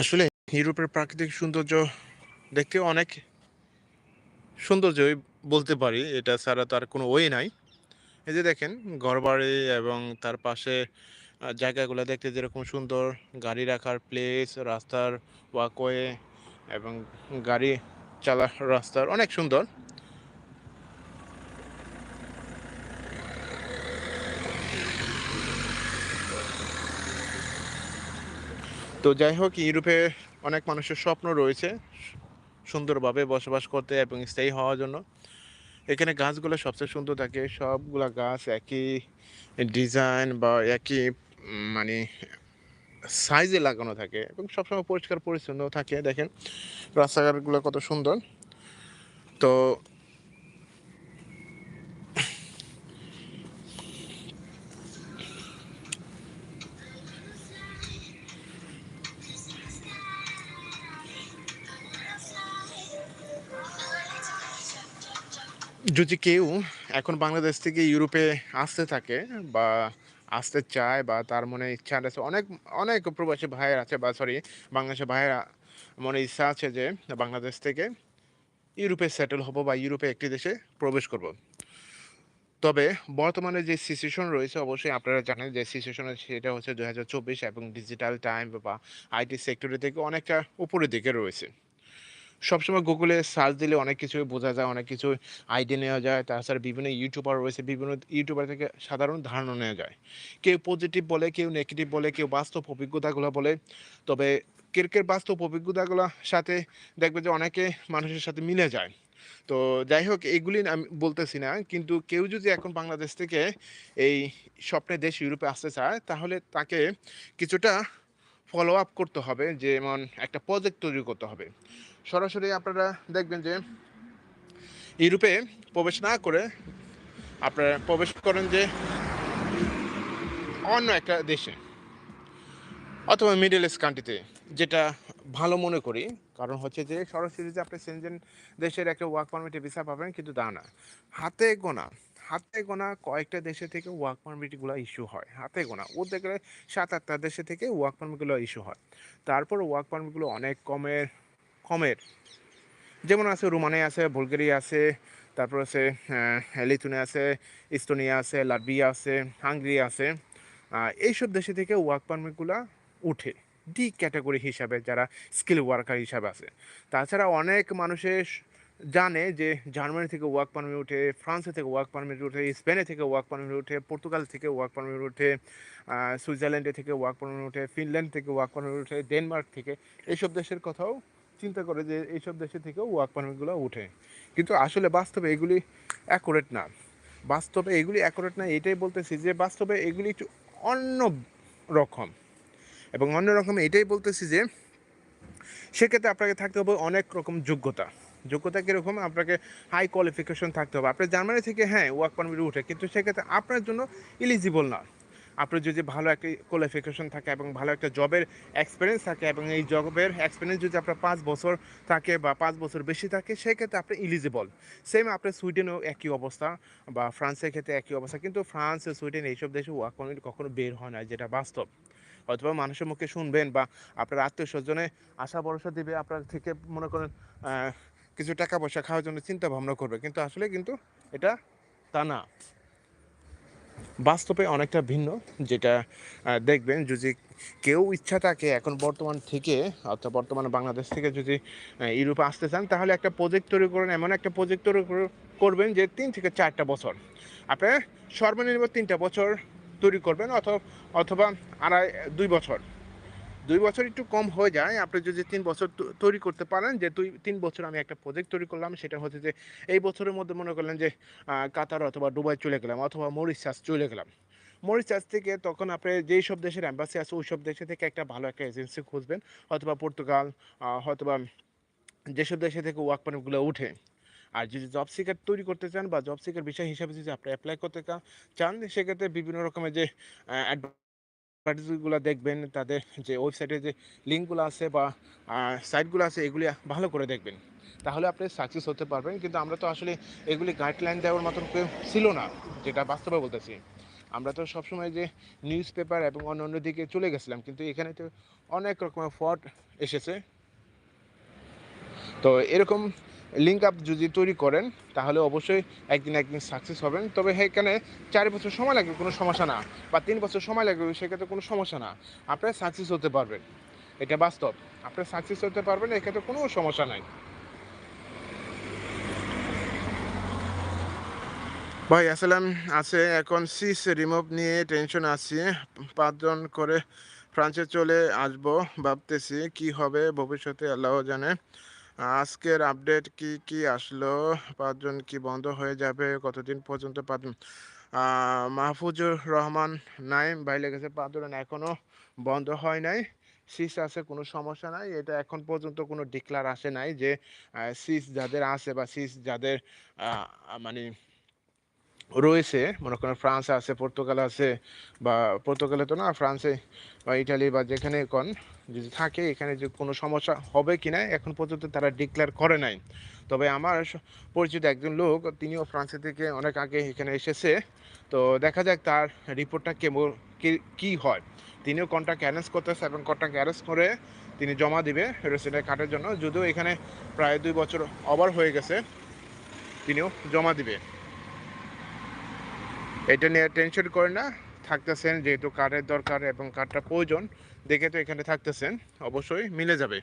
আসলে ইউরোপের প্রাকৃতিক সৌন্দর্য দেখতে অনেক সৌন্দর্যই বলতে পারি। এটা ছাড়া তার কোনো ওয়ে নাই। এই যে দেখেন ঘরবাড়ি এবং তার পাশে জায়গাগুলো দেখতে যেরকম সুন্দর, গাড়ি রাখার প্লেস, রাস্তার ওয়াকওয়ে এবং গাড়ি চালার রাস্তার অনেক সুন্দর। তো যাই হোক, ইউরোপে অনেক মানুষের স্বপ্ন রয়েছে সুন্দরভাবে বসবাস করতে এবং স্থায়ী হওয়ার জন্য। এখানে গাছগুলো সবচেয়ে সুন্দর থাকে। সবগুলা গাছ একই ডিজাইন বা একই মানে সাইজে লাগানো থাকে এবং সবসময় পরিষ্কার পরিচ্ছন্ন থাকে। দেখেন, রাস্তাঘাটগুলো কত সুন্দর। তো যদি কেউ এখন বাংলাদেশ থেকে ইউরোপে আসতে থাকে বা আসতে চায় বা তার মনে ইচ্ছা আছে, অনেক অনেক প্রবাসী ভাইয়ের আছে বা সরি বাংলাদেশের ভাইয়েরা মনে ইচ্ছা আছে যে বাংলাদেশ থেকে ইউরোপে সেটেল হব বা ইউরোপে একটি দেশে প্রবেশ করব। তবে বর্তমানে যে সিচুয়েশন রয়েছে, অবশ্যই আপনারা জানেন যে সিচুয়েশন সেটা হচ্ছে ২০২৪ এবং ডিজিটাল টাইম বা আইটি সেক্টরের থেকে অনেকটা উপরের দিকে রয়েছে। সবসময় গুগলে সার্চ দিলে অনেক কিছুই বোঝা যায়, অনেক কিছু আইডিয়া নেওয়া যায়। তাছাড়া বিভিন্ন ইউটিউবার রয়েছে, বিভিন্ন ইউটিউবার থেকে সাধারণ ধারণা নেওয়া যায়। কেউ পজিটিভ বলে, কেউ নেগেটিভ বলে, কেউ বাস্তব অভিজ্ঞতাগুলো বলে। তবে কেউ বাস্তব অভিজ্ঞতাগুলোর সাথে দেখবে যে অনেকে মানুষের সাথে মিলে যায়। তো যাই হোক এগুলি আমি বলতেছি না। কিন্তু কেউ যদি এখন বাংলাদেশ থেকে এই স্বপ্নের দেশ ইউরোপে আসতে চায় তাহলে তাকে কিছুটা ফলো আপ করতে হবে। যেমন একটা প্রজেক্ট তৈরি করতে হবে। সরাসরি আপনারা দেখবেন যে, ইউরোপে প্রবেশ না করে আপনারা প্রবেশ করেন যে, অন্য একটা দেশে অথবা মিডল ইস্ট কান্ট্রিতে যেটা ভালো মনে করি কারণ হচ্ছে যে, সরাসরি যে আপনি সেনজেন দেশের একটা ওয়ার্ক পারমিটে ভিসা পাবেন, কিন্তু তা না হাতে গোনা হাতে গোনা কয়েকটা দেশে থেকে ওয়ার্ক পারমিটগুলো ইস্যু হয়। হাতে গোনা, ও দেখলে সাত আটটা দেশে থেকে ওয়ার্ক পারমিটগুলো ইস্যু হয়। তারপর ওয়ার্ক পারমিটগুলো অনেক কমের কমের। যেমন আছে রোমানিয়া আছে, বুলগেরিয়া আছে, তারপর আছে লিথুনিয়া আছে, ইস্তোনিয়া আছে, লাটভিয়া আছে, হাঙ্গেরি আছে। এইসব দেশে থেকে ওয়ার্ক পারমিটগুলো উঠে। ডি ক্যাটাগরি হিসাবে যারা স্কিল ওয়ার্কার হিসাবে আছে। তাছাড়া অনেক মানুষের জানে যে জার্মানি থেকে ওয়ার্ক পারমিট উঠে, ফ্রান্সে থেকে ওয়ার্ক পারমিট উঠে, স্পেনে থেকে ওয়ার্ক পারমিট উঠে, পর্তুগাল থেকে ওয়ার্ক পারমিট উঠে সুইজারল্যান্ডে থেকে ওয়ার্ক পারমিট উঠে, ফিনল্যান্ড থেকে ওয়ার্ক পারমিট উঠে, ডেনমার্ক থেকে, এইসব দেশের কথাও চিন্তা করে যে এইসব দেশে থেকেও ওয়ার্ক পারমিটগুলো উঠে। কিন্তু আসলে বাস্তবে এগুলি অ্যাকুরেট না। বাস্তবে এগুলি অ্যাকুরেট না, এটাই বলতেছি যে বাস্তবে এগুলি একটু অন্য রকম। এবং অন্য রকম এটাই বলতেছি যে সেক্ষেত্রে আপনাকে থাকতে হবে অনেক রকম যোগ্যতা। যোগ্যতা কীরকম? আপনাকে হাই কোয়ালিফিকেশন থাকতে হবে। আপনার জার্মানি থেকে হ্যাঁ ওয়ার্ক পারমিট উঠে, কিন্তু সেক্ষেত্রে আপনার জন্য ইলিজিবল না আপনার যদি ভালো একটা কোয়ালিফিকেশন থাকে এবং ভালো একটা জবের এক্সপিরিয়েন্স থাকে এবং এই জবের এক্সপিরিয়েন্স যদি আপনার পাঁচ বছর থাকে বা পাঁচ বছর বেশি থাকে, সেক্ষেত্রে আপনি ইলিজিবল সেম আপনার সুইডেনও একই অবস্থা বা ফ্রান্সের ক্ষেত্রে একই অবস্থা, কিন্তু ফ্রান্স, সুইডেন এইসব দেশে ওয়ার্ক পারমিট কখনো বের হয় না, যেটা বাস্তব। অথবা মানুষের মুখে শুনবেন বা আপনার আত্মীয় স্বজনে আশা ভরসা দিবে আপনার থেকে, মনে করেন কিছু টাকা পয়সা খাওয়ার জন্য চিন্তা ভাবনা করবে। কিন্তু আসলে কিন্তু এটা তা না। বাস্তবে অনেকটা ভিন্ন, যেটা দেখবেন যদি কেউ ইচ্ছা থাকে এখন বর্তমান থেকে, অর্থাৎ বর্তমানে বাংলাদেশ থেকে যদি ইউরোপে আসতে চান, তাহলে একটা প্রজেক্ট তৈরি করেন, এমন একটা প্রজেক্ট তৈরি করে- করবেন যে তিন থেকে চারটা বছর। আপনার সর্বনিম্ন তিনটা বছর তৈরি করবেন অথবা অথবা আড়াই, দুই বছর। দুই বছর একটু কম হয়ে যায়। আপনি যদি তিন বছর তৈরি করতে পারেন, যে দুই, তিন বছর আমি একটা প্রজেক্ট তৈরি করলাম, সেটা হচ্ছে যে, এই বছরের মধ্যে মনে করলেন যে কাতার অথবা দুবাই চলে গেলাম অথবা মরিশাস চলে গেলাম। মরিশাস থেকে তখন আপনি যেই সব দেশের অ্যাম্বাসি আছে, ওই সব দেশে থেকে একটা ভালো একটা এজেন্সি খুঁজবেন, অথবা পর্তুগাল হয়তোবা যেসব দেশে থেকে ওয়ার্ক পারমিটগুলো উঠে আর যদি জব সিকার তৈরি করতে চান বা জব সিকার বিষয় হিসাবে যদি আপনি অ্যাপ্লাই করতে চান, সেক্ষেত্রে বিভিন্ন রকমের যে অ্যাডভার্টাইজগুলো দেখবেন, তাদের যে ওয়েবসাইটে যে লিঙ্কগুলো আছে বা সাইটগুলো আছে, এগুলি ভালো করে দেখবেন। তাহলে আপনি সাকসেস হতে পারবেন, কিন্তু আমরা তো আসলে এগুলি গাইডলাইন দেওয়ার মতন কেউ ছিল না, যেটা বাস্তবে বলতেছি। আমরা তো সবসময় যে নিউজ পেপার এবং অন্য অন্য দিকে চলে গেছিলাম, কিন্তু এখানে তো অনেক রকমের ফ্রড এসেছে। তো এরকম লিঙ্ক আপ যদি তৈরি করেন, তাহলে অবশ্যই একদিন একদিন সাকসেস হবেন। তবে এখানে চার বছর সময় লাগবে, কোনো সমস্যা না। বা তিন বছর সময় লাগবে, সেক্ষেত্রে কোনো সমস্যা না। আপনারা সাকসেস হতে পারবেন। এটা বাস্তব। আপনারা সাকসেস হতে পারবেন, এক্ষেত্রে কোনো সমস্যা নাই। ভাই, আসসালাম। আছে, এখন সিস রিমুভ নিয়ে টেনশন আছি। পাঁচজন করে ফ্রান্সে চলে আসব, ভাবতেছি কি হবে ভবিষ্যতে আল্লাহ জানে। আজকের আপডেট কি কি আসলো? পাঁচজন কি বন্ধ হয়ে যাবে? কতদিন পর্যন্ত পাঁচজন মাহফুজুর রহমান নাইম ভাই লেগেছে পাঁচজন এখনও বন্ধ হয় নাই। সিস আছে, কোনো সমস্যা নাই। এটা এখন পর্যন্ত কোনো ডিক্লার আসে নাই যে সিস যাদের আছে বা সিস যাদের মানে রয়েছে, মনে করেন ফ্রান্স আছে, পর্তুগাল আছে, বা পর্তুগালে তো না, ফ্রান্সে বা ইটালি বা যেখানে কোন, যদি থাকে, এখানে যে কোনো সমস্যা হবে কি না, এখন পর্যন্ত তারা ডিক্লেয়ার করে নাই। তবে আমার পরিচিত একজন লোক, তিনিও ফ্রান্সের থেকে অনেক আগে এখানে এসেছে। তো দেখা যাক তার রিপোর্টটা কেমন কি- কি হয়। তিনিও কন্ট্রাক্ট অ্যারেঞ্জ করতেছে এবং কন্ট্রাক্ট অ্যারেঞ্জ করে তিনি জমা দিবে রেসিডেন্ট কার্ডের জন্য। যদিও এখানে প্রায় দুই বছর ওভার হয়ে গেছে, তিনিও জমা দিবে। এটা নিয়ে টেনশন করে না। থাকতেছেন যেহেতু কার্ডের দরকার এবং কার্ডটা প্রয়োজন, দেখে তো এখানে থাকতেছেন, অবশ্যই মিলে যাবে।